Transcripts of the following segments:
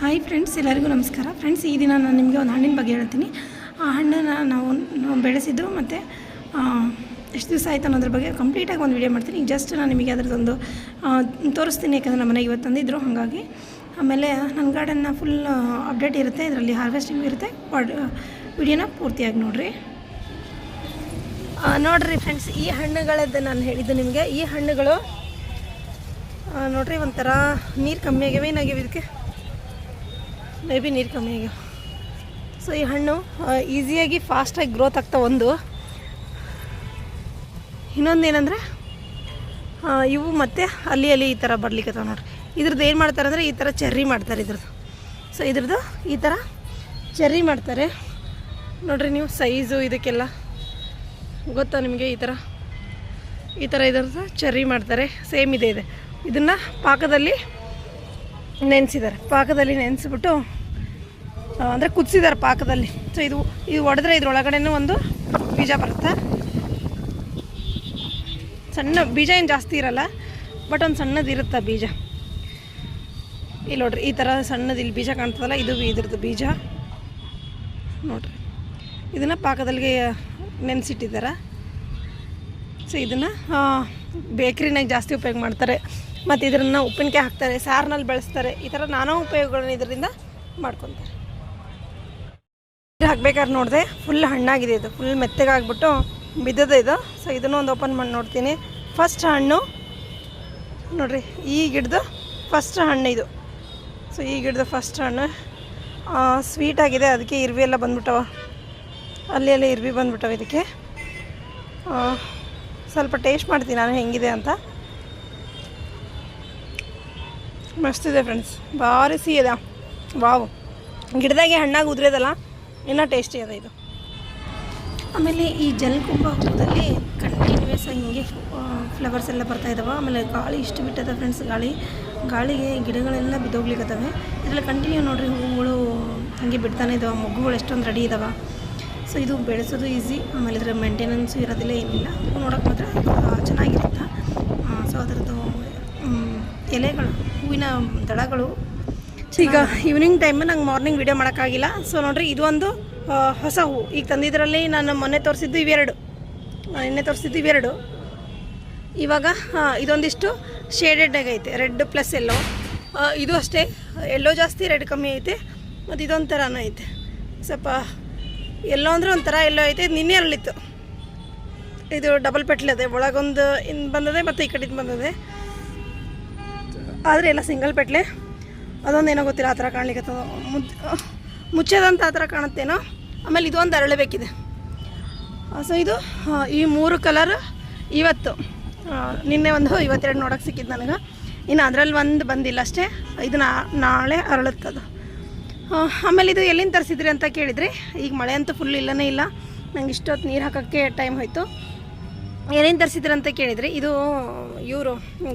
Hi friends ಎಲ್ಲರಿಗೂ ನಮಸ್ಕಾರ. Friends ಈ ದಿನ ನಾನು ನಿಮಗೆ ಒಂದು ಹಣ್ಣಿನ ಬಗ್ಗೆ ಹೇಳ್ತೀನಿ. ಆ ಹಣ್ಣನ್ನು ನಾವು ಬೆಳೆಸಿದ್ದು ಮತ್ತು ಎಷ್ಟು ದಿವಸ ಆಯಿತು ಅನ್ನೋದ್ರ ಬಗ್ಗೆ ಕಂಪ್ಲೀಟಾಗಿ ಒಂದು ವಿಡಿಯೋ ಮಾಡ್ತೀನಿ. ಈಗ ಜಸ್ಟ್ ನಾನು ನಿಮಗೆ ಅದರದ್ದೊಂದು ತೋರಿಸ್ತೀನಿ. ಯಾಕಂದರೆ ನಮ್ಮ ಮನೆಗೆ ಇವತ್ತು ತಂದಿದ್ದರು ಹಾಗಾಗಿ. ಆಮೇಲೆ ನನ್ನ ಗಾರ್ಡನ್ನ ಫುಲ್ ಅಪ್ಡೇಟ್ ಇರುತ್ತೆ. ಇದರಲ್ಲಿ ಹಾರ್ವೆಸ್ಟಿಂಗ್ ಇರುತ್ತೆ. ವಿಡಿಯೋನ ಪೂರ್ತಿಯಾಗಿ ನೋಡಿರಿ. ನೋಡಿರಿ ಫ್ರೆಂಡ್ಸ್ ಈ ಹಣ್ಣುಗಳದ್ದು ನಾನು ಹೇಳಿದ್ದು ನಿಮಗೆ. ಈ ಹಣ್ಣುಗಳು ನೋಡಿರಿ ನೋಡ್ರಿ ಒಂಥರ ನೀರು ಕಮ್ಮಿ ಆಗ್ಯಾವ ಏನಾಗ್ಯಾವ ಇದಕ್ಕೆ? ಮೇ ಬಿ ನೀರು ಕಮ್ಮಿ ಆಗ್ಯಾವ ಸೊ ಈ ಹಣ್ಣು ಈಸಿಯಾಗಿ ಫಾಸ್ಟಾಗಿ ಗ್ರೋತ್ ಆಗ್ತಾ ಒಂದು. ಇನ್ನೊಂದು ಏನಂದರೆ ಇವು ಮತ್ತೆ ಅಲ್ಲಿ ಅಲ್ಲಿ ಈ ಥರ ಬರ್ಲಿಕ್ಕೆ ನೋಡ್ರಿ. ಇದ್ರದ್ದು ಏನು ಮಾಡ್ತಾರೆ ಅಂದರೆ, ಈ ಥರ ಚೆರ್ರಿ ಮಾಡ್ತಾರೆ ಇದ್ರದ್ದು. ಸೊ ಇದ್ರದ್ದು ಈ ಥರ ಚೆರ್ರಿ ಮಾಡ್ತಾರೆ. ನೋಡ್ರಿ ನೀವು ಸೈಜು ಇದಕ್ಕೆಲ್ಲ. ಗೊತ್ತಾ ನಿಮಗೆ ಈ ಥರ ಈ ಥರ ಇದ್ರದ್ದು ಚೆರ್ರಿ ಮಾಡ್ತಾರೆ. ಸೇಮ್ ಇದೆ ಇದೆ. ಇದನ್ನು ಪಾಕದಲ್ಲಿ ನೆನೆಸಿದ್ದಾರೆ. ಪಾಕದಲ್ಲಿ ನೆನೆಸ್ಬಿಟ್ಟು ಅಂದರೆ ಕುದಿಸಿದ್ದಾರೆ ಪಾಕದಲ್ಲಿ. ಸೊ ಇದು ಇದು ಒಡೆದ್ರೆ ಇದ್ರೊಳಗಡೆನೂ ಒಂದು ಬೀಜ ಬರುತ್ತೆ. ಸಣ್ಣ, ಬೀಜ ಏನು ಜಾಸ್ತಿ ಇರಲ್ಲ, ಬಟ್ ಒಂದು ಸಣ್ಣದಿರುತ್ತೆ ಬೀಜ. ಇಲ್ಲಿ ನೋಡ್ರಿ, ಈ ಥರ ಸಣ್ಣದು ಇಲ್ಲಿ ಬೀಜ ಕಾಣ್ತದಲ್ಲ, ಇದು ಇದ್ರದ್ದು ಬೀಜ. ನೋಡ್ರಿ. ಇದನ್ನು ಪಾಕದಲ್ಲಿ ನೆನೆಸಿಟ್ಟಿದ್ದಾರೆ. ಸೊ ಇದನ್ನು ಬೇಕ್ರಿನಾಗ ಜಾಸ್ತಿ ಉಪಯೋಗ ಮಾಡ್ತಾರೆ. ಮತ್ತು ಇದನ್ನು ಉಪ್ಪಿನಕಾಯಿ ಹಾಕ್ತಾರೆ, ಸಾರಿನಲ್ಲಿ ಬೆಳೆಸ್ತಾರೆ. ಈ ಥರ ನಾನಾ ಉಪಯೋಗಗಳನ್ನ ಇದರಿಂದ ಮಾಡ್ಕೊತಾರೆ. ಹಾಕ್ಬೇಕಾದ್ರೆ ನೋಡಿದೆ ಫುಲ್ ಹಣ್ಣಾಗಿದೆ ಇದು. ಫುಲ್ ಮೆತ್ತಗಾಗ್ಬಿಟ್ಟು ಬಿದ್ದದ ಇದು. ಸೊ ಇದನ್ನು ಒಂದು ಓಪನ್ ಮಾಡಿ ನೋಡ್ತೀನಿ. ಫಸ್ಟ್ ಹಣ್ಣು, ನೋಡಿರಿ, ಈ ಗಿಡದ ಫಸ್ಟ್ ಹಣ್ಣು ಇದು. ಸೊ ಈ ಗಿಡದ ಫಸ್ಟ್ ಹಣ್ಣು. ಸ್ವೀಟ್ ಆಗಿದೆ, ಅದಕ್ಕೆ ಇರ್ವಿ ಎಲ್ಲ ಬಂದ್ಬಿಟ್ಟವ. ಅಲ್ಲಿ ಎಲ್ಲ ಇರ್ವಿ ಬಂದ್ಬಿಟ್ಟವ ಇದಕ್ಕೆ. ಸ್ವಲ್ಪ ಟೇಸ್ಟ್ ಮಾಡ್ತೀನಿ ನಾನು ಹೆಂಗಿದೆ ಅಂತ. ಮಸ್ತಿದೆ ಫ್ರೆಂಡ್ಸ್ ಭಾರಿ ಸಿಹಿ ಇದೆ. ವಾವ್. ಗಿಡದಾಗೆ ಹಣ್ಣಾಗಿ ಉದುರೋದಲ್ಲ, ಇನ್ನೂ ಟೇಸ್ಟಿ ಅದ ಇದು. ಆಮೇಲೆ ಈ ಜಲಕುಂಭ ಹೂದಲ್ಲಿ ಕಂಟಿನ್ಯೂಸ್ ಹಿಂಗೆ ಫ್ಲವರ್ಸ್ ಎಲ್ಲ ಬರ್ತಾ ಇದಾವೆ. ಆಮೇಲೆ ಗಾಳಿ ಇಷ್ಟು ಬಿಟ್ಟದ ಫ್ರೆಂಡ್ಸ್ ಗಾಳಿ, ಗಾಳಿಗೆ ಗಿಡಗಳೆಲ್ಲ ಬಿದ್ದೋಗ್ಲಿಕ್ಕತ್ತವೆ ಇದರಲ್ಲಿ ಕಂಟಿನ್ಯೂ ನೋಡಿರಿ ಹೂಗಳು ಹಾಗೆ ಬಿಡ್ತಾನೆ ಇದ್ದಾವೆ ಮೊಗ್ಗುಗಳು ಎಷ್ಟೊಂದು ರೆಡಿ ಇದಾವೆ. ಸೊ ಇದು ಬೆಳೆಸೋದು ಈಸಿ ಆಮೇಲೆ ಇದರ ಮೇಂಟೆನೆನ್ಸು ಇರೋದಿಲ್ಲ ಏನಿಲ್ಲ. ಹೂ ನೋಡೋಕೆ ಮಾತ್ರ ಚೆನ್ನಾಗಿರುತ್ತೆ? ಸೊ ಅದರದ್ದು ಎಲೆಗಳು ಹೂವಿನ ದಳಗಳು. ಈಗ ಈವ್ನಿಂಗ್ ಟೈಮ್ ನಂಗೆ ಮಾರ್ನಿಂಗ್ ವಿಡಿಯೋ ಮಾಡೋಕ್ಕಾಗಿಲ್ಲ. ಸೊ ನೋಡ್ರಿ ಇದು ಒಂದು ಆ, ಹೊಸ ಹೂವು ಈಗ ತಂದಿದ್ರಲ್ಲಿ ನಾನು ಮೊನ್ನೆ ತೋರಿಸಿದ್ದು ಇವೆರಡು. ನಿನ್ನೆ ತೋರಿಸಿದ್ದು ಇವೆರಡು. ಇವಾಗ ಇದೊಂದಿಷ್ಟು ಶೇಡೆಡ್ ಆಗೈತೆ ರೆಡ್ ಪ್ಲಸ್ ಎಲ್ಲೋ ಇದು ಅಷ್ಟೇ. ಎಲ್ಲೋ ಜಾಸ್ತಿ ರೆಡ್ ಕಮ್ಮಿ ಐತೆ. ಮತ್ತು ಇದೊಂಥರನೂ ಐತೆ. ಸ್ವಲ್ಪ ಎಲ್ಲೋ ಅಂದರೆ ಒಂಥರ ಎಲ್ಲೋ ಐತೆ. ನಿನ್ನೆ ಅರಳಿತ್ತು. ಇದು ಡಬಲ್ ಪೆಟ್ಲದೆ ಒಳಗೊಂದು ಇನ್ನು ಬಂದದೆ ಮತ್ತು ಈ ಕಡೆ ಬಂದದೆ. ಆದರೆ ಎಲ್ಲ ಸಿಂಗಲ್ ಪೆಟ್ಲೆ. ಅದೊಂದು ಏನೋ ಗೊತ್ತಿಲ್ಲ, ಆ ಥರ ಕಾಣ್ಲಿಕ್ಕೆ ಮುಚ್ ಮುಚ್ಚದಂತ ಆ ಥರ ಕಾಣುತ್ತೇನೋ. ಆಮೇಲೆ ಇದೊಂದು ಅರಳಬೇಕಿದೆ ಸೊ ಇದು ಈ ಮೂರು ಕಲರ್ ಇವತ್ತು. ನಿನ್ನೆ ಒಂದು, ಇವತ್ತೆರಡು ನೋಡೋಕೆ ಸಿಕ್ಕಿದ್ದು ನನಗೆ. ಇನ್ನು ಅದರಲ್ಲಿ ಒಂದು ಬಂದಿಲ್ಲ ಅಷ್ಟೇ. ಇದು ನಾ- ನಾಳೆ ಅರಳುತ್ತದು. ಆಮೇಲೆ ಇದು ಎಲ್ಲಿಂದ ತರಿಸಿದ್ರಿ ಅಂತ ಕೇಳಿದ್ರಿ. ಈಗ ಮಳೆ ಅಂತೂ ಫುಲ್ ಇಲ್ಲನೇ ಇಲ್ಲ. ನಂಗೆ ಇಷ್ಟೊತ್ತು ನೀರು ಹಾಕೋಕ್ಕೆ ಟೈಮ್ ಹೋಯ್ತು. ಏನೇನು ಅಂತ ಕೇಳಿದ್ರಿ ಇದು, ಇವರು,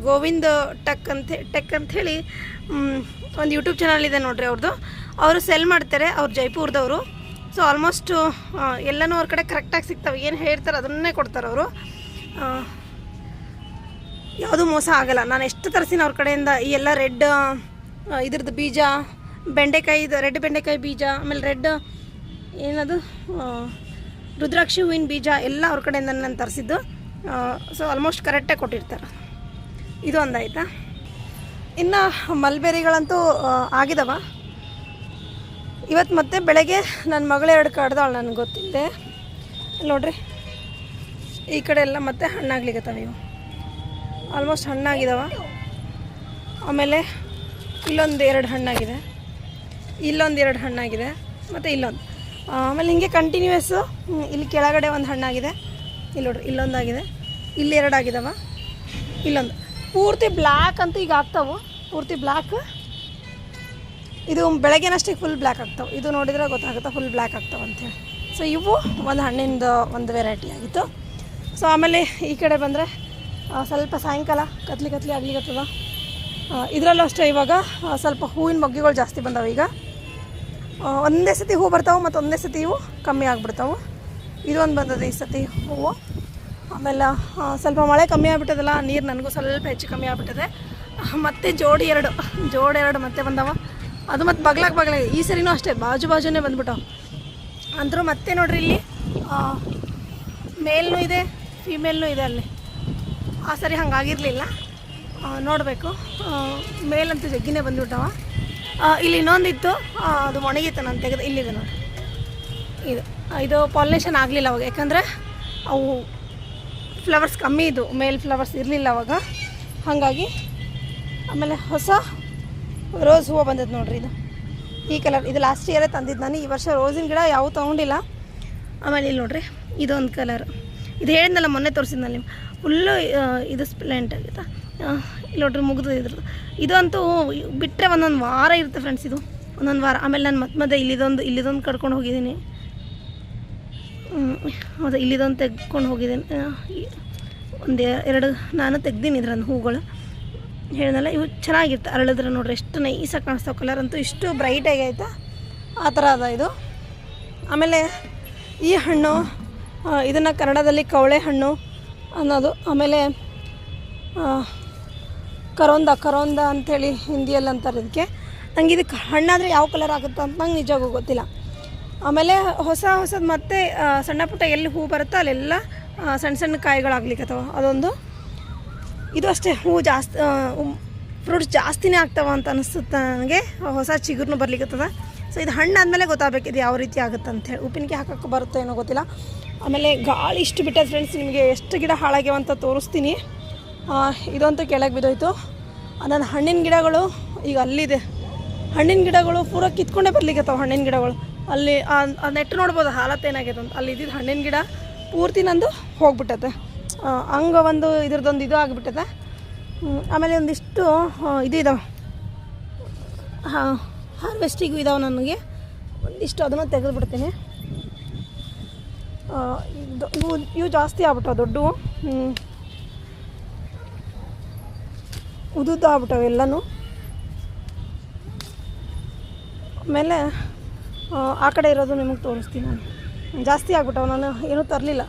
ಗೋವಿಂದ ಟಕ್ ಅಂತ ಟೆಕ್ ಅಂಥೇಳಿ ಒಂದು ಯೂಟ್ಯೂಬ್ ಚಾನಲ್ ಇದೆ ನೋಡ್ರಿ ಅವ್ರದ್ದು ಅವರು ಸೆಲ್ ಮಾಡ್ತಾರೆ, ಅವ್ರು ಜೈಪುರದವರು. ಸೊ ಆಲ್ಮೋಸ್ಟು ಎಲ್ಲನೂ ಅವ್ರ ಕಡೆ ಕರೆಕ್ಟಾಗಿ ಸಿಗ್ತವೆ. ಏನು ಹೇಳ್ತಾರೆ ಅದನ್ನೇ ಕೊಡ್ತಾರೆ ಅವರು. ಯಾವುದೂ ಮೋಸ ಆಗಲ್ಲ. ನಾನು ಎಷ್ಟು ತರಿಸಿನ ಅವ್ರ ಕಡೆಯಿಂದ, ಈ ಎಲ್ಲ ರೆಡ್ ಇದ್ರದ್ದು ಬೀಜ, ಬೆಂಡೆಕಾಯಿದು, ರೆಡ್ ಬೆಂಡೆಕಾಯಿ ಬೀಜ, ಆಮೇಲೆ ರೆಡ್, ಏನದು ರುದ್ರಾಕ್ಷಿ ಹೂವಿನ ಬೀಜ ಎಲ್ಲ ಅವ್ರ ಕಡೆಯಿಂದ ನಾನು ತರಿಸಿದ್ದು. ಸೊ ಆಲ್ಮೋಸ್ಟ್ ಕರೆಕ್ಟಾಗಿ ಕೊಟ್ಟಿರ್ತಾರೆ. ಇದು ಒಂದಾಯ್ತಾ? ಇನ್ನು ಮಲ್ಬೆರಿಗಳಂತೂ ಆಗಿದವ. ಇವತ್ತು ಮತ್ತೆ ಬೆಳಗ್ಗೆ ನನ್ನ ಮಗಳು ಎರಡು ಕಡ್ದಾಳು ನನಗೆ ಗೊತ್ತಿದ್ದೆ ನೋಡ್ರಿ, ಈ ಕಡೆ ಎಲ್ಲ ಮತ್ತೆ ಹಣ್ಣಾಗ್ಲಿಕ್ಕತ್ತವೆ ಇವು. ಆಲ್ಮೋಸ್ಟ್ ಹಣ್ಣಾಗಿದಾವ. ಆಮೇಲೆ ಇಲ್ಲೊಂದು ಎರಡು ಹಣ್ಣಾಗಿದೆ. ಇಲ್ಲೊಂದು ಎರಡು ಹಣ್ಣಾಗಿದೆ. ಮತ್ತು ಇಲ್ಲೊಂದು. ಆಮೇಲೆ ಹಿಂಗೆ ಕಂಟಿನ್ಯೂಯಸ್ಸು ಇಲ್ಲಿ ಕೆಳಗಡೆ ಒಂದು ಹಣ್ಣಾಗಿದೆ. ಇಲ್ಲಿ ನೋಡ್ರಿ, ಇಲ್ಲೊಂದಾಗಿದೆ. ಇಲ್ಲಿ ಎರಡು ಆಗಿದಾವ. ಇಲ್ಲೊಂದು. ಪೂರ್ತಿ ಬ್ಲ್ಯಾಕ್ ಅಂತ ಈಗ ಆಗ್ತಾವೆ. ಪೂರ್ತಿ ಬ್ಲ್ಯಾಕ್ ಇದು ಬೆಳಗ್ಗೆನಷ್ಟೇ ಫುಲ್ ಬ್ಲ್ಯಾಕ್ ಆಗ್ತಾವೆ. ಇದು ನೋಡಿದ್ರೆ ಗೊತ್ತಾಗುತ್ತೆ ಫುಲ್ ಬ್ಲ್ಯಾಕ್ ಆಗ್ತಾವೆ ಅಂತೇಳಿ ಸೊ ಇವು ಒಂದು ಹಣ್ಣಿಂದು ಒಂದು ವೆರೈಟಿ ಆಗಿತ್ತು. ಸೊ ಆಮೇಲೆ ಈ ಕಡೆ ಬಂದರೆ ಸ್ವಲ್ಪ ಸಾಯಂಕಾಲ ಕತ್ಲಿ ಕತ್ಲಿ ಆಗ್ಲಿಕ್ಕತ್ತದ ಇದರಲ್ಲೂ ಅಷ್ಟೇ ಇವಾಗ ಸ್ವಲ್ಪ ಹೂವಿನ ಮೊಗ್ಗೆಗಳು ಜಾಸ್ತಿ ಬಂದಾವೆ ಈಗ. ಒಂದೇ ಸತಿ ಹೂ ಬರ್ತಾವೆ ಮತ್ತು ಒಂದೇ ಸತಿ ಇವು ಕಮ್ಮಿ ಆಗಿಬಿಡ್ತಾವೆ. ಇದೊಂದು ಬಂದದ ಈ ಸತಿ ಹೂವು. ಆಮೇಲೆ ಸ್ವಲ್ಪ ಮಳೆ ಕಮ್ಮಿ ಆಗ್ಬಿಟ್ಟದಲ್ಲ, ನೀರು ನನಗೂ ಸ್ವಲ್ಪ ಹೆಚ್ಚು ಕಮ್ಮಿ ಆಗ್ಬಿಟ್ಟದೆ. ಮತ್ತು ಜೋಡಿ ಎರಡು ಜೋಡಿ ಎರಡು ಮತ್ತೆ ಬಂದವ. ಅದು ಮತ್ತು ಬಗ್ಲಾಗ ಬಗ್ಲಾಗ, ಈ ಸರಿನೂ ಅಷ್ಟೇ, ಬಾಜು ಬಾಜುನೇ ಬಂದ್ಬಿಟ್ಟವು. ಅಂದರೂ ಮತ್ತೆ ನೋಡ್ರಿ ಇಲ್ಲಿ ಮೇಲ್ನೂ ಇದೆ, ಫಿಮೇಲ್ನೂ ಇದೆ ಅಲ್ಲಿ. ಆ ಸರಿ ಹಂಗಾಗಿರಲಿಲ್ಲ. ನೋಡಬೇಕು. ಮೇಲಂತೂ ಜಗ್ಗಿನೇ ಬಂದ್ಬಿಟ್ಟವ. ಇಲ್ಲಿ ಇನ್ನೊಂದಿತ್ತು ಅದು ಒಣಗಿತ್ತು, ನಾನು ತೆಗೆದು, ಇಲ್ಲಿದೆ ನೋಡಿ ಇದು ಇದು ಪಾಲಿನೇಷನ್ ಆಗಲಿಲ್ಲ ಅವಾಗ, ಯಾಕಂದರೆ ಅವು ಫ್ಲವರ್ಸ್ ಕಮ್ಮಿ ಇದು ಮೇಲ್ ಫ್ಲವರ್ಸ್ ಇರಲಿಲ್ಲ ಅವಾಗ. ಹಾಗಾಗಿ ಆಮೇಲೆ ಹೊಸ ರೋಸ್ ಹೂವು ಬಂದದ್ದು ನೋಡ್ರಿ ಇದು. ಈ ಕಲರ್ ಇದು ಲಾಸ್ಟ್ ಇಯರೇ ತಂದಿದ್ದು ನಾನು, ಈ ವರ್ಷ ರೋಸಿನ ಗಿಡ ಯಾವ ತೊಗೊಂಡಿಲ್ಲ. ಆಮೇಲೆ ಇಲ್ಲಿ ನೋಡ್ರಿ, ಇದೊಂದು ಕಲರ್ ಇದು ಹೇಳಿದ್ನಲ್ಲ ಮೊನ್ನೆ ತೋರಿಸಿದ್ನಲ್ಲ ನಿಮ್ಮ ಫುಲ್ಲು ಇದು ಸ್ಪ್ಲೆಂಟ್ ಆಗುತ್ತಾ? ಇಲ್ಲಿ ನೋಡ್ರಿ ಮುಗಿದು ಇದ್ರದ್ದು. ಇದಂತೂ ಬಿಟ್ಟರೆ ಒಂದೊಂದು ವಾರ ಇರುತ್ತೆ ಫ್ರೆಂಡ್ಸ್ ಇದು. ಒಂದೊಂದು ವಾರ. ಆಮೇಲೆ ನಾನು ಮತ್ತೆ ಮತ್ತೆ ಇಲ್ಲಿದೊಂದು ಇಲ್ಲಿದೊಂದು ಕರ್ಕೊಂಡು ಹೋಗಿದ್ದೀನಿ ಹೌದು ಇಲ್ಲಿದೊಂದು ತೆಗ್ಕೊಂಡು ಹೋಗಿದ್ದೀನಿ ಒಂದು ಎರಡು, ನಾನು ತೆಗ್ದೀನಿ ಇದ್ರನ್ನು ಹೂಗಳು. ಹೇಳಿದಲ್ಲ ಇವು ಚೆನ್ನಾಗಿರುತ್ತೆ ಅರಳಿದ್ರೆ ನೋಡ್ರಿ ಎಷ್ಟು ನೈಸಾಗಿ ಕಾಣಿಸ್ತಾವೆ ಕಲರ್ ಅಂತೂ ಇಷ್ಟು ಬ್ರೈಟಾಗಿ ಆಯ್ತಾ? ಆ ಥರ ಅದ ಇದು. ಆಮೇಲೆ ಈ ಹಣ್ಣು ಇದನ್ನು ಕನ್ನಡದಲ್ಲಿ ಕವಳೆ ಹಣ್ಣು ಅನ್ನೋದು. ಆಮೇಲೆ ಕರೋಂದ ಕರೋಂದ ಅಂಥೇಳಿ ಹಿಂದಿಯಲ್ಲಿ ಅಂತಾರೆ ಇದಕ್ಕೆ. ನಂಗೆ ಇದಕ್ಕೆ ಹಣ್ಣಾದರೆ ಯಾವ ಕಲರ್ ಆಗುತ್ತೆ ಅಂತ ನಂಗೆ ನಿಜವಾಗೂ ಗೊತ್ತಿಲ್ಲ. ಆಮೇಲೆ ಹೊಸ ಹೊಸದು ಮತ್ತೆ ಸಣ್ಣ ಪುಟ್ಟ ಎಲ್ಲಿ ಹೂ ಬರುತ್ತೋ ಅಲ್ಲೆಲ್ಲ ಸಣ್ಣ ಸಣ್ಣ ಕಾಯಿಗಳಾಗ್ಲಿಕ್ಕತ್ತವ ಅದೊಂದು. ಇದು ಅಷ್ಟೇ, ಹೂ ಜಾಸ್ತಿ ಫ್ರೂಟ್ಸ್ ಜಾಸ್ತಿನೇ ಆಗ್ತಾವ ಅಂತ ಅನಿಸುತ್ತೆ ನನಗೆ. ಹೊಸ ಚಿಗುರ್ನು ಬರ್ಲಿಕ್ಕತ್ತದ ಸೊ ಇದು ಹಣ್ಣು ಆದಮೇಲೆ ಗೊತ್ತಾಗಬೇಕು ಇದು ಯಾವ ರೀತಿ ಆಗುತ್ತೆ ಅಂತೇಳಿ ಉಪ್ಪಿನಕಾಯಿ ಹಾಕೋಕ್ಕೆ ಬರುತ್ತೋ ಏನೋ ಗೊತ್ತಿಲ್ಲ. ಆಮೇಲೆ ಗಾಳಿ ಇಷ್ಟು ಬಿಟ್ಟದ ಫ್ರೆಂಡ್ಸ್ ನಿಮಗೆ ಎಷ್ಟು ಗಿಡ ಹಾಳಾಗ್ಯಾವ ಅಂತ ತೋರಿಸ್ತೀನಿ. ಇದಂತೂ ಕೆಳಗೆ ಬಿದ್ದೋಯ್ತು. ನನ್ನ ಹಣ್ಣಿನ ಗಿಡಗಳು ಈಗ ಅಲ್ಲಿದೆ. ಹಣ್ಣಿನ ಗಿಡಗಳು ಪೂರ ಕಿತ್ಕೊಂಡೇ ಬರ್ಲಿಕ್ಕತ್ತಾವ ಹಣ್ಣಿನ ಗಿಡಗಳು. ಅಲ್ಲಿ ಆ ನೆಟ್ ನೋಡ್ಬೋದು ಹಾಲತ್ ಏನಾಗಿದೆ ಅಂತ. ಅಲ್ಲಿ ಇದ್ದಿದ್ದು ಹಣ್ಣಿನ ಗಿಡ ಪೂರ್ತಿ ನಂದು ಹೋಗ್ಬಿಟ್ಟತೆ. ಹಂಗೆ ಒಂದು ಇದ್ರದ್ದೊಂದು ಇದು ಆಗಿಬಿಟ್ಟತೆ. ಆಮೇಲೆ ಒಂದಿಷ್ಟು ಇದು ಇದಾವೆ. ಹಾಂ ಹಾರ್ವೆಸ್ಟಿಗೂ ಇದಾವೆ ನನಗೆ. ಒಂದಿಷ್ಟು ಅದನ್ನು ತೆಗೆದುಬಿಡ್ತೀನಿ. ಇವು ಇವು ಜಾಸ್ತಿ ಆಗ್ಬಿಟ್ಟವು ದೊಡ್ಡವು. ಉದುದ್ದು ಆಗ್ಬಿಟ್ಟವು ಎಲ್ಲನೂ. ಆಮೇಲೆ ಆ, ಕಡೆ ಇರೋದು ನಿಮಗೆ ತೋರಿಸ್ತೀನಿ ನಾನು. ಜಾಸ್ತಿ ಆಗ್ಬಿಟ್ಟವು ನಾನು ಏನೂ ತರಲಿಲ್ಲ.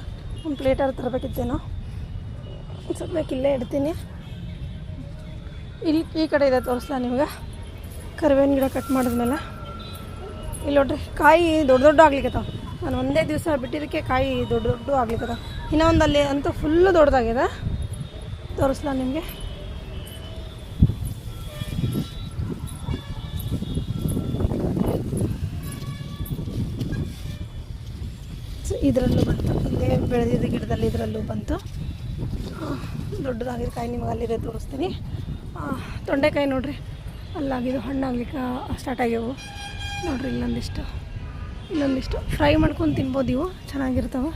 ಒಂದು ಪ್ಲೇಟರ್ ತರಬೇಕಿತ್ತೇನೋ. ಸದ್ಯಕ್ಕೆ ಇಲ್ಲೇ ಇಡ್ತೀನಿ. ಇಲ್ಲಿ ಈ ಕಡೆ ಇದೆ ತೋರಿಸ್ಲಾ ನಿಮ್ಗೆ? ಕರಿಬೇವಿನ ಗಿಡ ಕಟ್ ಮಾಡಿದ್ಮೇಲೆ. ಇಲ್ಲಿ ನೋಡ್ರಿ ಕಾಯಿ ದೊಡ್ಡ ದೊಡ್ಡ ಆಗ್ಲಿಕ್ಕತ್ತಾವ ನಾನು ಒಂದೇ ದಿವಸ ಬಿಟ್ಟಿದ್ದಕ್ಕೆ ಕಾಯಿ ದೊಡ್ಡ ದೊಡ್ಡ ಆಗ್ಲಿಕ್ಕತ್ತಾವ ಇನ್ನೊಂದಲ್ಲಿ ಅಂತೂ ಫುಲ್ಲು ದೊಡ್ಡದಾಗಿದೆ. ತೋರಿಸ್ಲಾ ನಿಮಗೆ? ಇದರಲ್ಲೂ ಬಂತು. ಇಲ್ಲೇ ಬೆಳೆದಿದ್ದ ಗಿಡದಲ್ಲಿ ಇದರಲ್ಲೂ ಬಂತು. ದೊಡ್ಡದಾಗಿದ್ದ ಕಾಯಿ, ನಿಮಗೆ ಅಲ್ಲಿದೆ ತೋರಿಸ್ತೀನಿ. ತೊಂಡೆಕಾಯಿ ನೋಡಿರಿ. ಅಲ್ಲಾಗಿದ್ದು ಹಣ್ಣಾಗ್ಲಿಕ್ಕೆ ಸ್ಟಾರ್ಟ್ ಆಗ್ಯಾವು. ನೋಡಿರಿ ಇಲ್ಲೊಂದಿಷ್ಟು. ಇಲ್ಲೊಂದಿಷ್ಟು. ಫ್ರೈ ಮಾಡ್ಕೊಂಡು ತಿನ್ಬೋದು ಇವು. ಚೆನ್ನಾಗಿರ್ತಾವೆ.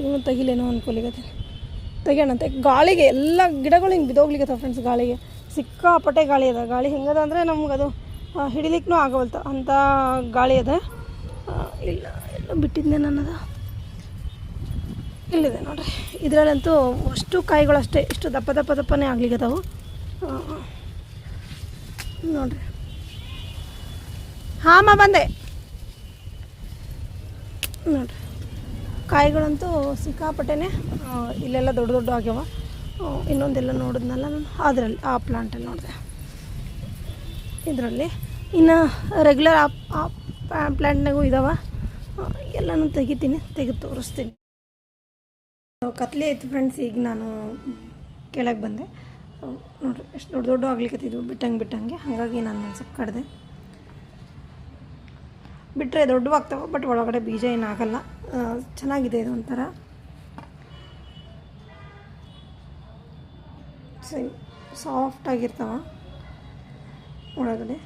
ಇವನು ತೆಗಿಲೇನೋ ಅನ್ಕೊಲಿಗತ್ತೆ ತೆಗಿಯೋಣಂತೆ ಗಾಳಿಗೆ ಎಲ್ಲ ಗಿಡಗಳು ಹಿಂಗೆ ಬಿದೋಗ್ಲಿಕ್ಕತ್ತಾವ ಫ್ರೆಂಡ್ಸ್ ಗಾಳಿಗೆ. ಸಿಕ್ಕಾಪಟ್ಟೆ ಗಾಳಿ ಅದ. ಗಾಳಿ ಹೆಂಗದ ಅಂದರೆ ನಮ್ಗೆ ಅದು ಹಿಡಿಲಿಕ್ಕೂ ಆಗವಲ್ತು. ಅಂಥ ಗಾಳಿ ಅದ. ಇಲ್ಲ. ಬಿಟ್ಟಿದ್ದೆ ನನ್ನದು. ಇಲ್ಲಿದೆ ನೋಡ್ರಿ. ಇದರಲ್ಲಂತೂ ಅಷ್ಟು ಕಾಯಿಗಳಷ್ಟೇ, ಇಷ್ಟು ದಪ್ಪ ದಪ್ಪ ದಪ್ಪನೇ ಆಗ್ಲಿಕ್ಕತ್ತಾವು ನೋಡಿರಿ. ಹಾಂ ಮಾ ಬಂದೆ. ನೋಡ್ರಿ. ಕಾಯಿಗಳಂತೂ ಸಿಕ್ಕಾಪಟ್ಟೆನೆ ಇಲ್ಲೆಲ್ಲ ದೊಡ್ಡ ದೊಡ್ಡ ಆಗ್ಯಾವ. ಇನ್ನೊಂದೆಲ್ಲ ನೋಡಿದ್ನಲ್ಲ ನಾನು. ಅದರಲ್ಲಿ, ಆ ಪ್ಲಾಂಟಲ್ಲಿ ನೋಡಿದೆ. ಇದರಲ್ಲಿ. ಇನ್ನು ರೆಗ್ಯುಲರ್ ಆ ಆ ಪ್ಲ್ಯಾಂಟ್ನಾಗೂ ಇದಾವೆ. ಎಲ್ಲನೂ ತೆಗಿತೀನಿ, ತೆಗೆದು ತೋರಿಸ್ತೀನಿ. ಕತ್ಲೆ ಆಯ್ತು ಫ್ರೆಂಡ್ಸ್ ಈಗ ನಾನು ಕೆಳಗೆ ಬಂದೆ. ನೋಡಿರಿ, ಎಷ್ಟು ದೊಡ್ಡ ದೊಡ್ಡ ಆಗ್ಲಿಕ್ಕತ್ತಿದ್ವು ಬಿಟ್ಟಂಗೆ ಬಿಟ್ಟಂಗೆ. ಹಾಗಾಗಿ ನಾನು ಒಂದು ಸ್ವಲ್ಪ ಕಡ್ದೆ. ಬಿಟ್ಟರೆ ದೊಡ್ಡವಾಗ್ತಾವೆ, ಬಟ್ ಒಳಗಡೆ ಬೀಜ ಏನಾಗಲ್ಲ ಚೆನ್ನಾಗಿದೆ ಇದು ಒಂಥರ. ಸಾಫ್ಟಾಗಿರ್ತಾವ ಒಳಗಡೆ.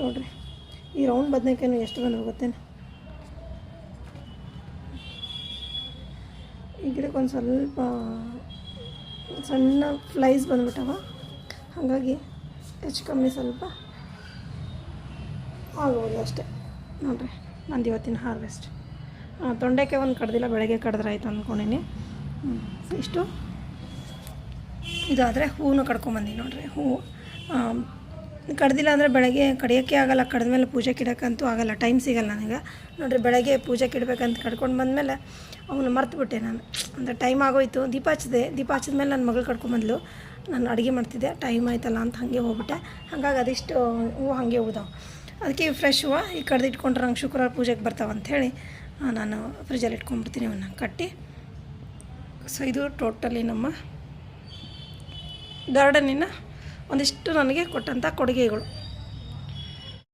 ನೋಡ್ರಿ. ಈ ರೌಂಡ್ ಬದನೆಕಾಯಿನೂ ಎಷ್ಟು ಬಂದು ಹೋಗುತ್ತೇನೆ ಈ ಗಿಡಕ್ಕೆ ಒಂದು ಸ್ವಲ್ಪ, ಸಣ್ಣ ಫ್ಲೈಸ್ ಬಂದ್ಬಿಟ್ಟವ. ಹಾಗಾಗಿ ಹೆಚ್ಚು ಕಮ್ಮಿ ಸ್ವಲ್ಪ ಆಗ್ಬೋದು ಅಷ್ಟೇ. ನೋಡ್ರಿ, ನಂದು ಇವತ್ತಿನ ಹಾರ್ವೆಸ್ಟ್ ತೊಂಡೆಕಾಯಿ ಒಂದು ಕಡ್ದಿಲ್ಲ, ಬೆಳಗ್ಗೆ ಕಡ್ದ್ರೆ ಆಯ್ತು ಅಂದ್ಕೊಂಡೀನಿ ಹ್ಮ್. ಇಷ್ಟು. ಇದಾದರೆ ಹೂವು ಕಡ್ಕೊಂಬಂದಿ ನೋಡ್ರಿ, ಹೂವು. ಕಡ್ದಿಲ್ಲ ಅಂದರೆ ಬೆಳಗ್ಗೆ ಕಡಿಯೋಕ್ಕೆ ಆಗಲ್ಲ ಕಡ್ದ್ಮೇಲೆ ಪೂಜೆ ಇಡೋಕ್ಕಂತೂ ಆಗಲ್ಲ ಟೈಮ್ ಸಿಗಲ್ಲ ನನಗೆ. ನೋಡಿರಿ, ಬೆಳಗ್ಗೆ ಪೂಜೆ ಕಿಡ್ಬೇಕಂತ ಕಡ್ಕೊಂಡು ಬಂದಮೇಲೆ ಅವನು ಮರ್ತುಬಿಟ್ಟೆ ನಾನು. ಅಂದರೆ ಟೈಮ್ ಆಗೋಯ್ತು, ದೀಪ ಹಚ್ಚಿದೆ. ದೀಪ ಹಚ್ಚಿದ್ಮೇಲೆ ನನ್ನ ಮಗಳು ಕಡ್ಕೊಂಬಂದ್ಲು ನಾನು ಅಡುಗೆ ಮಾಡ್ತಿದ್ದೆ ಟೈಮ್ ಆಯ್ತಲ್ಲ ಅಂತ ಹಾಗೆ ಹೋಗ್ಬಿಟ್ಟೆ. ಹಾಗಾಗಿ ಅದಿಷ್ಟು ಹೂವು ಹಾಗೆ ಉಳ್ದಾವೆ. ಅದಕ್ಕೆ ಫ್ರೆಶ್ ಹೂವು ಈ ಕಡ್ದು ಇಟ್ಕೊಂಡ್ರೆ ನಂಗೆ ಶುಕ್ರವಾರ ಪೂಜೆಗೆ ಬರ್ತಾವೆ ಅಂಥೇಳಿ ನಾನು ಫ್ರಿಜ್ಜಲ್ಲಿ ಇಟ್ಕೊಂಡ್ಬಿಡ್ತೀನಿ ಅವನ್ನ ಕಟ್ಟಿ. ಸೊ ಇದು ಟೋಟಲಿ ನಮ್ಮ ಗಾರ್ಡನಿನ ಒಂದಿಷ್ಟು ನನಗೆ ಕೊಟ್ಟಂಥ ಕೊಡುಗೆಗಳು.